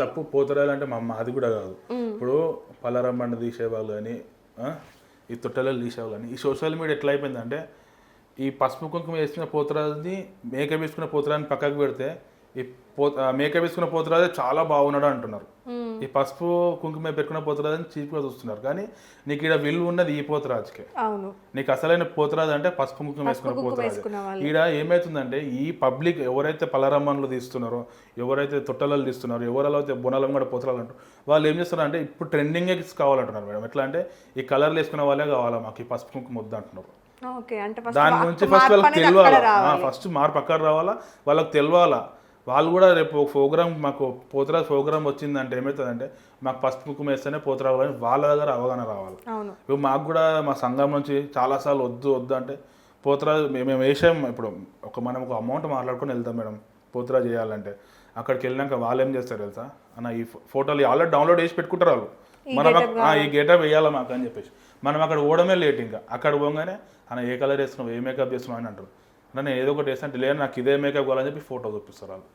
తప్పు పోతరాలంటే మా మాది కూడా కాదు. ఇప్పుడు పలారమ్మండ తీసేవాళ్ళు కానీ ఈ తొట్టెలు తీసేవాళ్ళు కానీ ఈ సోషల్ మీడియా ఎట్లా అయిపోయిందంటే ఈ పసుపు కుంకుమ వేసుకున్న పోతరాజుని మేకప్ వేసుకున్న పోతరాన్ని పక్కకు పెడితే ఈ పో మేకప్ వేసుకున్న పోతరాజు చాలా బాగున్నాడు అంటున్నారు. ఈ పసుపు కుంకుమ పెట్టుకున్న పోతరాజుని చీప్గా చూస్తున్నారు. కానీ నీకు ఇక్కడ విలువ ఉన్నది ఈ పోతరాజుకే. అవును. నీకు అసలైన పోతరాజు అంటే పసుపు కుంకుమ వేసుకున్న పోతరాజు. ఈడ ఏమవుతుందంటే ఈ పబ్లిక్ ఎవరైతే పలరమ్మన్లు తీస్తున్నారో ఎవరైతే తొట్టలలు తీస్తున్నారో ఎవరైతే బుణలం కూడా పోతరాలు అంటారు వాళ్ళు ఏం చేస్తున్నారు అంటే ఇప్పుడు ట్రెండింగే కావాలంటున్నారు మేడం. ఎట్లా అంటే ఈ కలర్లు వేసుకున్న వాళ్ళే కావాలా మాకు ఈ పసుపు కుంకుమ వద్దు అంటున్నారు. ఓకే అంటే ఫస్ట్ దాని గురించి ఫస్ట్ వాళ్ళకి తెలియాలా? ఫస్ట్ మార్పు అక్కడ రావాలా? వాళ్ళకి తెలియాలా? వాళ్ళు కూడా రేపు ఒక ప్రోగ్రామ్ మాకు పోతరాజు ప్రోగ్రామ్ వచ్చిందంటే ఏమవుతుందంటే మాకు పసుపు కుంకుమ వేస్తేనే పోతరాజు అని వాళ్ళ దగ్గర అవగాహన రావాలి. ఇప్పుడు మాకు కూడా మా సంఘం నుంచి చాలాసార్లు వద్దు వద్దు అంటే పోతురాజు మేము వేసాం ఇప్పుడు ఒక మనం ఒక అమౌంట్ మాట్లాడుకొని వెళ్తాం మేడం పోతురాజు చేయాలంటే. అక్కడికి వెళ్ళినాక వాళ్ళు ఏం చేస్తారు తెలుసా? అన్న ఈ ఫోటోలు ఆల్రెడీ డౌన్లోడ్ చేసి పెట్టుకుంటారు వాళ్ళు. మనం ఈ గేటప్ వేయాలా మాకు అని చెప్పేసి. మనం అక్కడ ఓడమే లేట్ ఇంకా. అక్కడ పోగానే అన్న ఏ కలర్ వేస్తున్నావు? ఏ మేకప్ చేస్తున్నావు? అని అంటారు. అన్న నేను ఏదో ఒకటి వేస్తాను లేదు నాకు ఇదే మేకప్ కావాలని చెప్పి ఫోటో చూపిస్తారు వాళ్ళు.